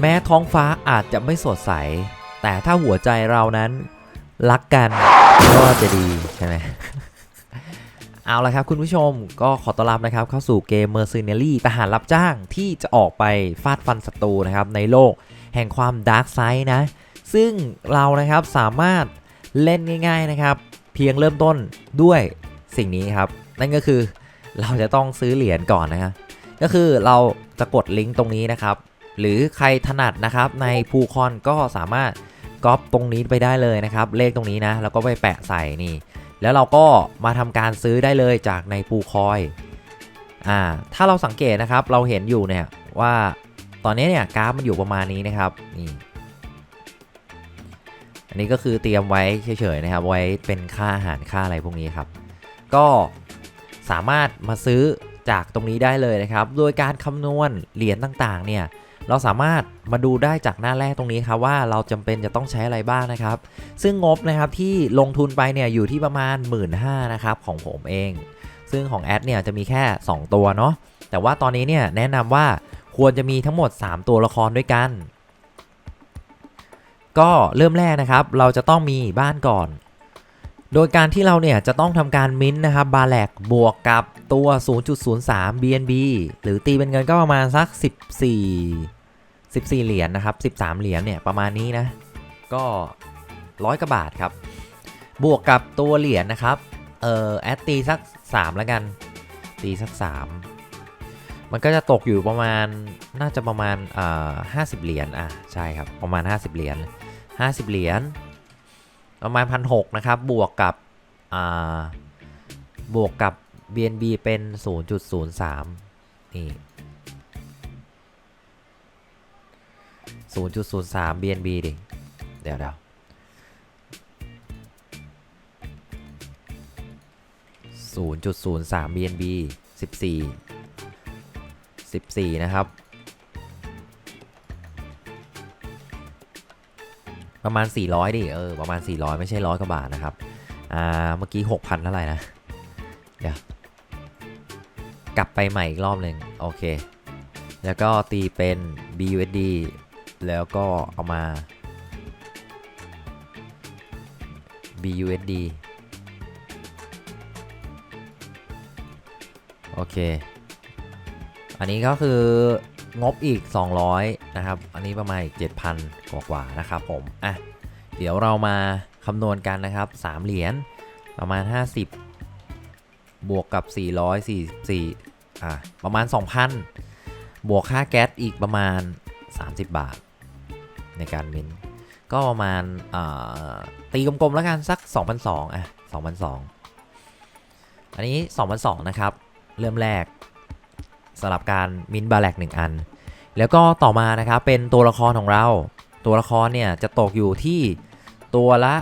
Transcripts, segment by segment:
แม้ท้องฟ้าอาจจะไม่สดใส แต่ถ้าหัวใจเรานั้นรักกันก็จะดีใช่ไหมเอาละครับคุณผู้ชมก็ขอต้อนรับนะครับเข้าสู่เกม Mercenary ทหารรับจ้างที่จะออกไปฟาดฟันศัตรูนะครับในโลกแห่งความดาร์กไซด์นะ ซึ่งเรานะครับสามารถเล่นง่าย ๆนะครับ เพียงเริ่มต้นด้วยสิ่งนี้ครับ นั่นก็คือเราจะต้องซื้อเหรียญก่อนนะครับก็คือเราจะกดลิงก์ตรงนี้นะครับ หรือใครถนัดนะครับในพูคอนก็สามารถก๊อปตรงนี้ไปได้เลยนะครับ เลขตรงนี้นะแล้วก็ไปแปะใส่นี่ แล้วเราก็มาทำการซื้อได้เลยจากในปูคอยอ่าถ้าเราสังเกตนะครับเราเห็นอยู่เนี่ยว่าตอนนี้เนี่ยกราฟมันอยู่ประมาณนี้นะครับนี่อันนี้ก็คือเตรียมไว้เฉยๆนะครับ ไว้เป็นค่าอาหารค่าอะไรพวกนี้ครับ ก็สามารถมาซื้อจากตรงนี้ได้เลยนะครับ โดยการคำนวณเหรียญต่างๆเนี่ย เราสามารถมาดูได้จากหน้าแรกตรงนี้ครับว่าเราจำเป็นจะต้องใช้อะไรบ้างนะครับ ซึ่งงบนะครับที่ลงทุนไปเนี่ยอยู่ที่ประมาณ 1 5ื่นนะครับของผมเอง ซึ่งของแอดเนี่ยจะมีแค่ 2 ตัวเนาะแต่ว่าตอนนี้เนี่ยแนะนำว่าควรจะมีทั้งหมด 3 ตัวละครด้วยกัน ก็เริ่มแรกนะครับ เราจะต้องมีบ้านก่อน โดยการที่เราเนี่ยจะต้องทำการมิ้นท์นะครับบาแลกบวกกับตัว 0.03 BNB หรือตีเป็นเงินก็ประมาณสัก 14 14 เหรียญนะครับ 13 เหรียญเนี่ยประมาณนี้นะ ก็ร้อยกว่าบาทครับ บวกกับตัวเหรียญนะครับ เอ่อแอดตีสัก 3 แล้วกัน ตีสัก 3 มันก็จะตกอยู่ประมาณน่าจะประมาณอ่า50เหรียญอะใช่ครับประมาณ 50 เหรียญ50 เหรียญประมาณพันหนะครับ บวกกับอ่าบวกกับ BNB เป็น 0.03 นี่ 0.03 BNB ดิ เดี๋ยวเดี๋ยวศูนย์จุดศูนย์สาม BNB สิบสี่สิบสี่นะครับ ประมาณ 400 ดิ เออ ประมาณ 400 ไม่ใช่ร้อยกว่าบาทนะครับ อ่า เมื่อกี้ 6,000เท่าไหร่นะ เดี๋ยว กลับไปใหม่อีกรอบหนึ่งโอเค แล้วก็ตีเป็น BUSD แล้วก็เอามา BUSD โอเค อันนี้ก็คืองบอีก 200 นะครับ อันนี้ประมาณอีก 7,000 กว่ากว่านะครับผม อะ เดี๋ยวเรามาคำนวณกันนะครับ 3 เหรียญประมาณ 50 บวกกับ 444 อะ ประมาณ 2,000 บวกค่าแก๊สอีกประมาณ 30 บาท ในการมินก็ประมาณตีกลมๆแล้วกันสัก2,200อะ2,200อันนี้2,200นะครับ เริ่มแรกสำหรับการมินบาแลก1อัน แล้วก็ต่อมานะครับเป็นตัวละครของเรา ตัวละครเนี่ยจะตกอยู่ที่ตัวละ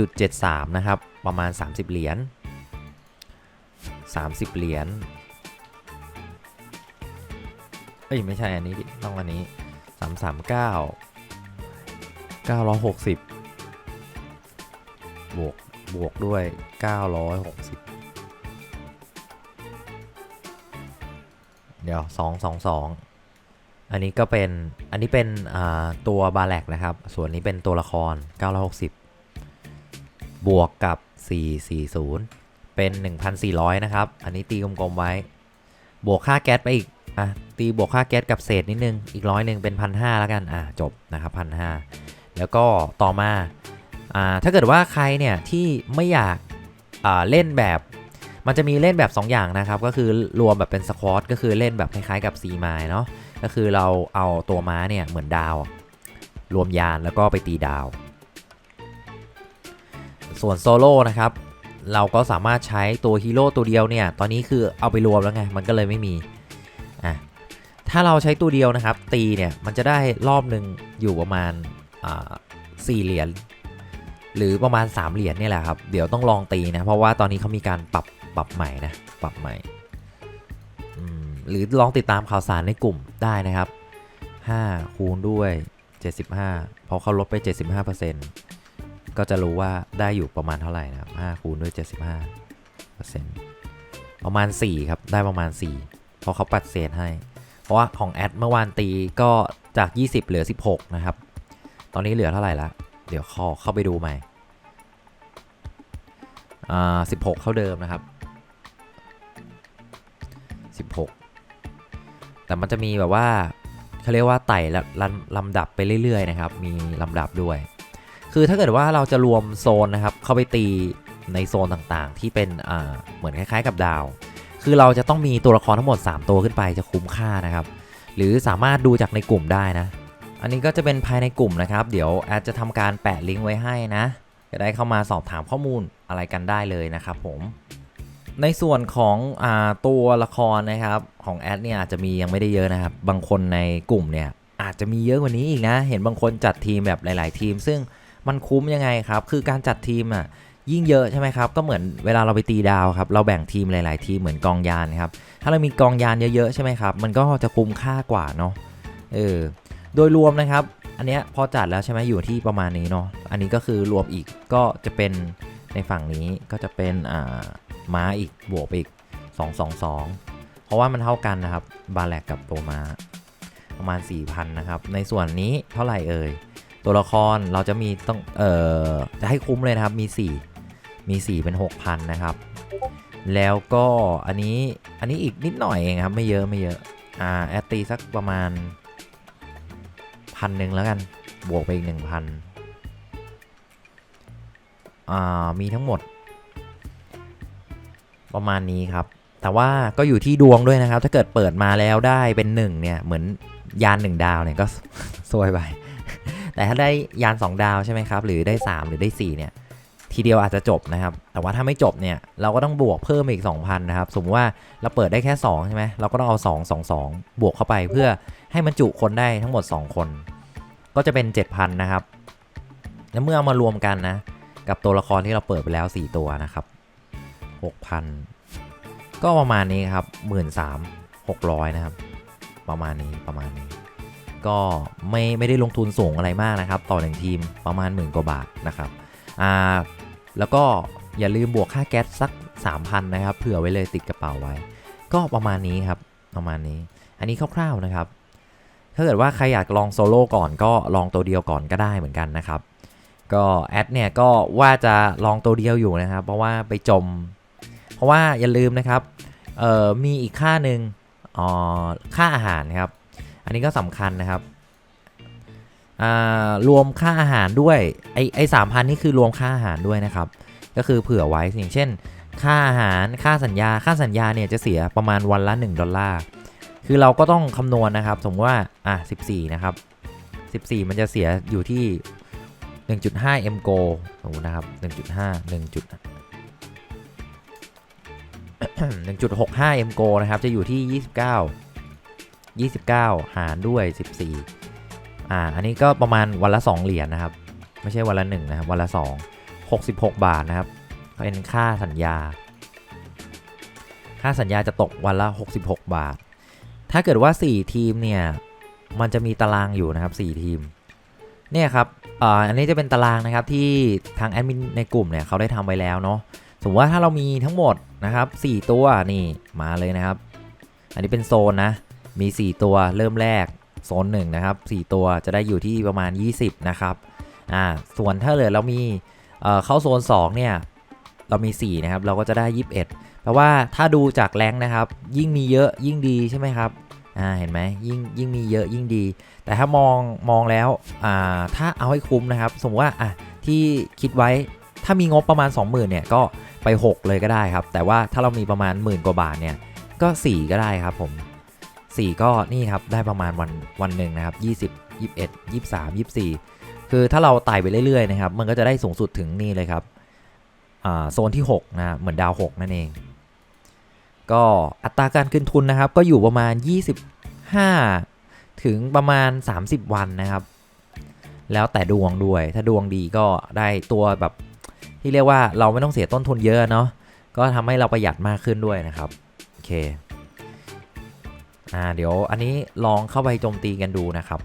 1.73 นะครับ ประมาณ 30 เหรียญ 30 เหรียญ เอ้ย ไม่ใช่อันนี้ต้องอันนี้ 339 960 บวก บวกด้วย 960 เดี๋ยว 222 อันนี้ก็เป็น อันนี้เป็นตัวบาแลกนะครับ ส่วนนี้เป็นตัวละคร 960 บวกกับ 440 เป็น 1,400 นะครับ อันนี้ตีกลมๆไว้ บวกค่าแก๊สไปอีก อะ ตีบวกค่าแก๊สกับเศษนิดนึง อีกร้อยหนึ่งเป็น 1,500แล้วกัน อะ จบนะครับ 1,500 แล้วก็ต่อมาอถ้าเกิดว่าใครเนี่ยที่ไม่อยากเล่นแบบมันจะมีเล่นแบบ 2 อย่างนะครับ ก็คือรวมแบบเป็นสควอตก็คือเล่นแบบคล้ายๆกับซีมายเนาะก็คือเราเอาตัวม้าเนี่ยเหมือนดาว รวมยานแล้วก็ไปตีดาว ส่วนโซโล่นะครับ เราก็สามารถใช้ตัวฮีโร่ตัวเดียวเนี่ย ตอนนี้คือเอาไปรวมแล้วไง มันก็เลยไม่มีอะถ้าเราใช้ตัวเดียวนะครับ ตีเนี่ยมันจะได้รอบหนึ่งอยู่ประมาณ สี่เหรียญหรือประมาณ 3 เหรียญเนี่ยแหละครับ เดี๋ยวต้องลองตีนะ เพราะว่าตอนนี้เขามีการปรับปรับใหม่นะ ปรับใหม่ หรือลองติดตามข่าวสารในกลุ่มได้นะครับ 5 คูณด้วย 75 เพราะเขาลดไป 75%ก็จะรู้ว่าได้อยู่ประมาณเท่าไหร่นะครับ5คูณด้วย 75%ประมาณ 4 ครับ ได้ประมาณ 4 เพราะเขาปัดเศษให้ เพราะว่าของแอดเมื่อวานตีก็จาก 20 เหลือ 16 นะครับ อนนี้เหลือเท่าไหร่ละเดี๋ยวขอเข้าไปดูใหม่อ่า16เท่าเดิมนะครับ16แต่มันจะมีแบบว่าเขาเรียกว่าไต่ละลำดับไปเรื่อยๆนะครับ มีลำดับด้วย คือถ้าเกิดว่าเราจะรวมโซนนะครับ เข้าไปตีในโซนต่างๆ ที่เป็นอ่าเหมือนคล้าย ๆ กับดาว คือเราจะต้องมีตัวละครทั้งหมด 3 ตัวขึ้นไปจะคุ้มค่านะครับ หรือสามารถดูจากในกลุ่มได้นะ อันนี้ก็จะเป็นภายในกลุ่มนะครับ เดี๋ยวแอดจะทำการแปะลิงก์ไว้ให้นะ จะได้เข้ามาสอบถามข้อมูลอะไรกันได้เลยนะครับผมในส่วนของอตัวละครนะครับของแอดเนี่ยอาจจะมียังไม่ได้เยอะนะครับ บางคนในกลุ่มเนี่ยอาจจะมีเยอะกว่านี้อีกนะ เห็นบางคนจัดทีมแบบหลาย ๆ ทีม ซึ่งมันคุ้มยังไงครับ คือการจัดทีมอะยิ่งเยอะใช่ไหมครับ ก็เหมือนเวลาเราไปตีดาวครับ เราแบ่งทีมหลาย ๆ ทีมเหมือนกองยานครับ ถ้าเรามีกองยานเยอะ ๆ ใช่ไหมครับ มันก็จะคุ้มค่ากว่าเนาะ เออ โดยรวมนะครับ อันเนี้ยพอจัดแล้วใช่ไหมอยู่ที่ประมาณนี้เนาะอันนี้ก็คือรวมอีกก็จะเป็นในฝั่งนี้ก็จะเป็นอ่าม้าอีกบวกไปอีก 222 เพราะว่ามันเท่ากันนะครับ บาแลกกับตัวม้าประมาณ 4,000 นะครับ ในส่วนนี้เท่าไหร่เอ่ย ตัวละครเราจะมีต้อง เอ่อ จะให้คุ้มเลยนะครับ มี 4 มี 4 เป็น 6,000 นะครับ แล้วก็อันนี้ อันนี้อีกนิดหน่อยเองครับ ไม่เยอะไม่เยอะ อ่า แอตตีสักประมาณ พันหนึ่งแล้วกัน บวกไปอีก1,000อ่า มีทั้งหมด ประมาณนี้ครับ แต่ว่าก็อยู่ที่ดวงด้วยนะครับ ถ้าเกิดเปิดมาแล้วได้เป็น1เนี่ย เหมือนยาน1ดาวเนี่ยก็ซวยไป แต่ถ้าได้ยาน2ดาวใช่ไหมครับ หรือได้3หรือได้4เนี่ย ทีเดียวอาจจะจบนะครับ แต่ว่าถ้าไม่จบเนี่ยเราก็ต้องบวกเพิ่มอีก 2,000 นะครับ สมมติว่าเราเปิดได้แค่ 2 ใช่ไหมเราก็ต้องเอา 2 2 2 บวกเข้าไปเพื่อให้มันจุคนได้ทั้งหมด 2 คน ก็จะเป็น 7,000 นะครับ แล้วเมื่อเอามารวมกันนะ กับตัวละครที่เราเปิดไปแล้ว 4 ตัวนะครับ 6,000 ก็ประมาณนี้ครับ 13,600 นะครับ ประมาณนี้ประมาณนี้ ก็ไม่ไม่ได้ลงทุนสูงอะไรมากนะครับ ต่อหนึ่งทีมประมาณหมื่นกว่าบาทนะครับอ่า แล้วก็อย่าลืมบวกค่าแก๊สสัก 3,000 นะครับ เผื่อไว้เลยติดกระเป๋าไว้ ก็ประมาณนี้ครับ ประมาณนี้ อันนี้คร่าวๆนะครับ ถ้าเกิดว่าใครอยากลองโซโล่ก่อนก็ลองตัวเดียวก่อนก็ได้เหมือนกันนะครับ ก็แอดเนี่ยก็ว่าจะลองตัวเดียวอยู่นะครับ เพราะว่าไปจม เพราะว่าอย่าลืมนะครับ เอ่อ มีอีกค่าหนึ่งอ๋อ ค่าอาหารครับ อันนี้ก็สำคัญนะครับ รวมค่าอาหารด้วยไอไอสามพันนี่คือรวมค่าอาหารด้วยนะครับ ก็คือเผื่อไว้อย่างเช่น ค่าอาหารค่าสัญญาค่าสัญญาเนี่ยจะเสียประมาณวันละ 1 ดอลลาร์ คือเราก็ต้องคำนวณนะครับ สมมติว่าอะ14 นะครับ 14 มันจะเสียอยู่ที่ 1.5 m go สมมตินะครับ 1.5 1. 1.65 m go นะครับ จะอยู่ที่ 29 29 หารด้วย 14 อ่าอันนี้ก็ประมาณวันละ 2 เหรียญนะครับ ไม่ใช่วันละ 1 นะครับ วันละ 2 66 บาทนะครับเป็นค่าสัญญา ค่าสัญญาจะตกวันละ 66 บาท ถ้าเกิดว่า 4 ทีมเนี่ยมันจะมีตารางอยู่นะครับ 4 ทีมเนี่ยครับอ่าอันนี้จะเป็นตารางนะครับที่ทางแอดมินในกลุ่มเนี่ยเขาได้ทำไว้แล้วเนาะสมมติว่าถ้าเรามีทั้งหมดนะครับ 4 ตัวนี่มาเลยนะครับ อันนี้เป็นโซนนะมี 4 ตัวเริ่มแรก โซน1นะครับ4ตัวจะได้อยู่ที่ประมาณ 20 นะครับอ่าส่วนถ้าเหลยเรามีเอ่อเข้าโซน2เนี่ยเรามี 4 นะครับ เราก็จะได้ 21แปลว่าถ้าดูจากแรงนะครับ ยิ่งมีเยอะยิ่งดีใช่ไหมครับอ่าเห็นไหมยิ่งยิ่งมีเยอะยิ่งดี แต่ถ้ามองมองแล้วอ่าถ้าเอาให้คุ้มนะครับ สมมติว่าอะที่คิดไว้ถ้ามีงบประมาณ 20,000เนี่ยก็ไป 6 เลยก็ได้ครับ แต่ว่าถ้าเรามีประมาณหมื่นกว่าบาทเนี่ยก็ 4 ก็ได้ครับผม 4 ก็นี่ครับได้ประมาณวันวันหนึ่งนะครับ20 21 23 24 คือถ้าเราไต่ไปเรื่อยๆนะครับมันก็จะได้สูงสุดถึงนี่เลยครับโซนที่6นะเหมือนดาว 6 นั่นเอง ก็อัตราการขึ้นทุนนะครับ ก็อยู่ประมาณ 25 ถึงประมาณ 30 วันนะครับ แล้วแต่ดวงด้วย ถ้าดวงดีก็ได้ตัวแบบที่เรียกว่าเราไม่ต้องเสียต้นทุนเยอะเนาะก็ทำให้เราประหยัดมากขึ้นด้วยนะครับ โอเค อ่าเดี๋ยวอันนี้ลองเข้าไปโจมตีกันดูนะครับ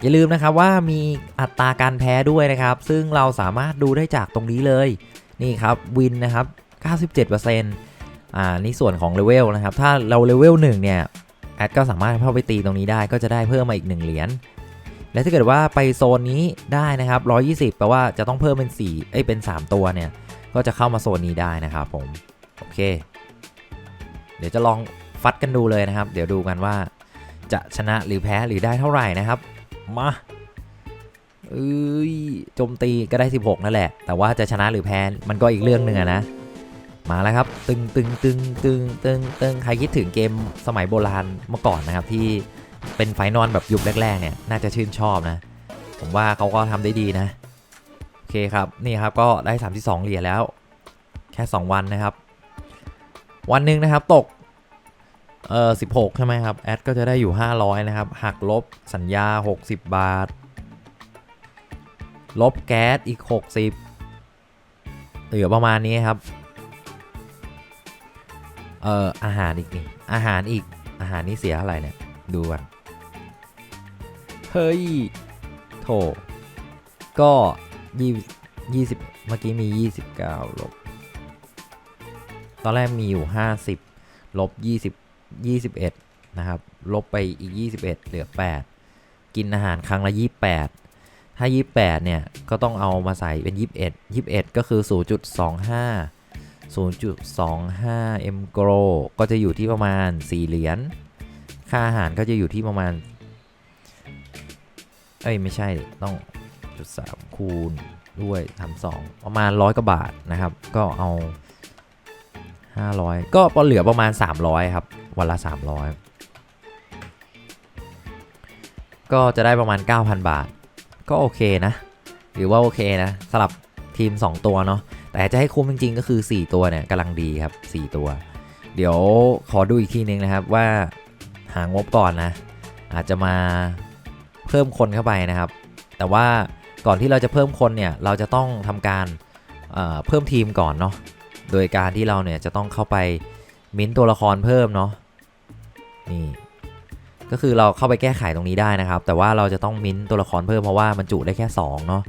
อย่าลืมนะครับว่ามีอัตราการแพ้ด้วยนะครับ ซึ่งเราสามารถดูได้จากตรงนี้เลยนี่ครับวินนะครับ97%อ่านี่ส่วนของเลเวลนะครับ ถ้าเราเลเวล1เนี่ยแอดก็สามารถเข้าไปตีตรงนี้ได้ก็จะได้เพิ่มมาอีก 1 เหรียญและถ้าเกิดว่าไปโซนนี้ได้นะครับ 120 แปลว่าจะต้องเพิ่มเป็น 4 เอ้ยเป็น 3 ตัวเนี่ย ก็จะเข้ามาโซนนี้ได้นะครับผม โอเค ดี๋ยวจะลองฟัดกันดูเลยนะครับ เดี๋ยวดูกันว่าจะชนะหรือแพ้หรือได้เท่าไหร่นะครับ มาเอ้ยโจมตีก็ได้ 16 นั่นแหละ แต่ว่าจะชนะหรือแพ้มันก็อีกเรื่องหนึ่งนะ มาแล้วครับ ตึงตึงตึงตึงตึงตึงใครคิดถึงเกมสมัยโบราณเมื่อก่อนนะครับ ที่เป็นไฟนอลแบบยุคแรก ๆ เนี่ยน่าจะชื่นชอบนะ ผมว่าเขาก็ทำได้ดีนะ โอเคครับ นี่ครับก็ได้ 32 เหรียญแล้ว แค่ 2 วันนะครับ วันหนึ่งนะครับตกเอ่อ16ใช่ไหมครับ แอดก็จะได้อยู่ 500 นะครับ หักลบสัญญา 60 บาท ลบแก๊สอีก 60 เหลือประมาณนี้ครับ เอ่อ อาหารอีกนี่อาหารอีก อาหารนี่เสียเท่าไหร่เนี่ย ดูกันเฮ้ย โถ ก็ยี่ยี่สิบเมื่อกี้มี 29ลบ ตอนแรกมีอยู่ 50 ลบ 20 21 นะครับ ลบไปอีก 21 เหลือ 8 กินอาหารครั้งละ 28 ถ้า 28 เนี่ย ก็ต้องเอามาใส่เป็น 21 21 ก็คือ 0.25 0.25 m g r o ก็จะอยู่ที่ประมาณ 4 เหรียญ ค่าอาหารก็จะอยู่ที่ประมาณ เอ้ย ไม่ใช่ ต้องจุดสามคูณด้วยทำสองประมาณร้อยกว่าบาทนะครับ ก็เอา 500 ก็เหลือประมาณ 300 ครับ วันละ 300 ก็จะได้ประมาณ 9,000 บาท ก็โอเคนะ หรือว่าโอเคนะสำหรับทีม 2 ตัวเนาะ แต่จะให้คุ้มจริง ๆ ก็คือ 4 ตัวเนี่ยกำลังดีครับ 4 ตัว เดี๋ยวขอดูอีกทีนึงนะครับว่าหางบก่อนนะ อาจจะมาเพิ่มคนเข้าไปนะครับ แต่ว่าก่อนที่เราจะเพิ่มคนเนี่ย เราจะต้องทำการเเพิ่มทีมก่อนเนาะ โดยการที่เราเนี่ยจะต้องเข้าไปมิ้นตัวละครเพิ่มเนาะนี่ก็คือเราเข้าไปแก้ไขตรงนี้ได้นะครับ แต่ว่าเราจะต้องมิ้นตัวละครเพิ่มเพราะว่ามันจุได้แค่2เนาะ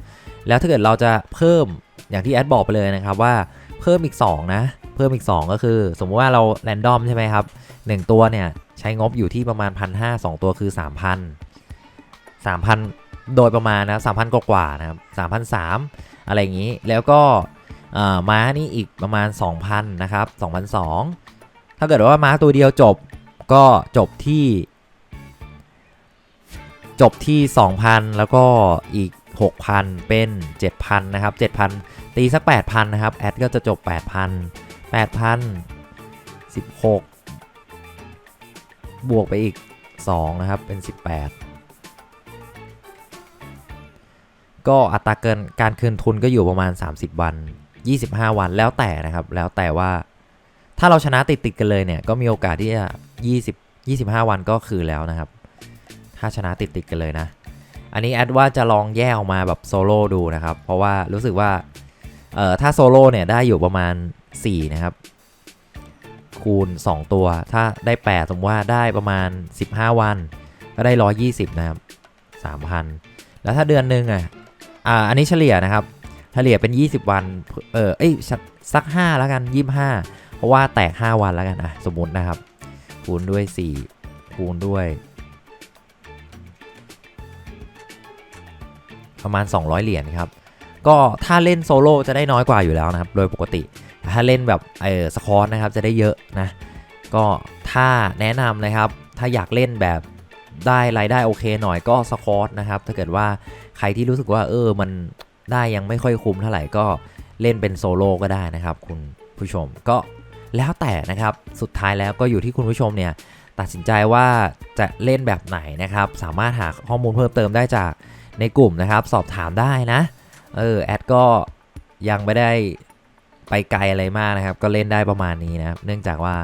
แล้วถ้าเกิดเราจะเพิ่มอย่างที่แอดบอกไปเลยนะครับว่าเพิ่มอีก 2 นะ เพิ่มอีก 2 ก็คือ สมมติว่าเราแรนดอมใช่ไหมครับ 1 ตัวเนี่ยใช้งบอยู่ที่ประมาณ 1,500 2 ตัวคือ 3,000 3,000 โดยประมาณนะ3,000 กว่าๆนะครับ3,003อะไรอย่างนี้ แล้วก็ ม้านี่อีกประมาณ 2,000 นะครับ2,002ถ้าเกิดว่าม้าตัวเดียวจบก็จบที่ จบที่ 2,000 แล้วก็อีก 6,000 เป็น 7,000 นะครับ 7,000 ตีสัก 8,000 นะครับ แอดก็จะจบ 8,000 8,000 16 บวกไปอีก 2 นะครับ เป็น 18ก็อัตราเกินการคืนทุนก็อยู่ประมาณ 30 วัน 25 วันแล้วแต่นะครับ แล้วแต่ว่าถ้าเราชนะติดติดกันเลยเนี่ย ก็มีโอกาสที่จะ20 25 วันก็คือแล้วนะครับ ถ้าชนะติดติดกันเลยนะ อันนี้แอดว่าจะลองแยกออกมาแบบโซโล่ดูนะครับ เพราะว่ารู้สึกว่าเอ่อถ้าโซโล่เนี่ยได้อยู่ประมาณ 4 นะครับ คูณ 2 ตัว ถ้าได้ 8 สมมติว่าได้ประมาณ 15 วัน ก็ได้ 120 นะครับ 3,000 แล้วถ้าเดือนหนึ่งอะอ่าอันนี้เฉลี่ยนะครับ เฉลี่ยเป็น 20 วัน เออเอ้ยสัก 5 แล้วกัน 25 เพราะว่าแตก 5 วันแล้วกันอะสมมุตินะครับ คูณด้วย 4 คูณด้วย ประมาณ 200 เหรียญครับ ก็ถ้าเล่นโซโล่จะได้น้อยกว่าอยู่แล้วนะครับ โดยปกติ ถ้าเล่นแบบเออสคอร์นะครับจะได้เยอะนะ ก็ถ้าแนะนำนะครับ ถ้าอยากเล่นแบบได้รายได้โอเคหน่อยก็สคอร์นะครับ ถ้าเกิดว่าใครที่รู้สึกว่าเออมัน ได้ยังไม่ค่อยคุ้มเท่าไหร่ก็เล่นเป็นโซโล่ก็ได้นะครับคุณผู้ชมก็แล้วแต่นะครับสุดท้ายแล้วก็อยู่ที่คุณผู้ชมเนี่ยตัดสินใจว่าจะเล่นแบบไหนนะครับ สามารถหาข้อมูลเพิ่มเติมได้จากในกลุ่มนะครับ สอบถามได้นะเออแอดก็ยังไม่ได้ไปไกลอะไรมากนะครับ ก็เล่นได้ประมาณนี้นะเนื่องจากว่า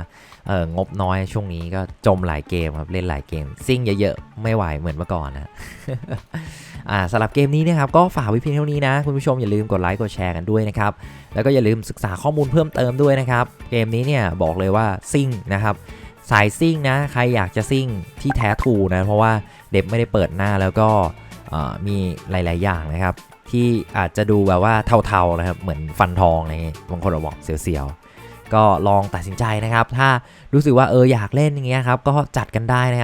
เอองบน้อยช่วงนี้ก็จมหลายเกมครับ เล่นหลายเกม ซิ่งเยอะๆ ไม่ไหวเหมือนเมื่อก่อนนะอ่าสำหรับเกมนี้นะครับก็ฝากไว้เพียงเท่านี้นะ คุณผู้ชมอย่าลืมกดไลค์กดแชร์กันด้วยนะครับ แล้วก็อย่าลืมศึกษาข้อมูลเพิ่มเติมด้วยนะครับ เกมนี้เนี่ยบอกเลยว่าซิ่งนะครับสายซิ่งนะใครอยากจะซิ่งที่แท้ทูนะเพราะว่าเด็บไม่ได้เปิดหน้าแล้วก็มีหลาย ๆ อย่างนะครับ ที่อาจจะดูแบบว่าเทาๆนะครับเหมือนฟันทองอะไรบางคนบอกเสียวๆ ก็ลองตัดสินใจนะครับ ถ้ารู้สึกว่าเอออยากเล่นอย่างเงี้ยครับก็จัดกันได้นะครับ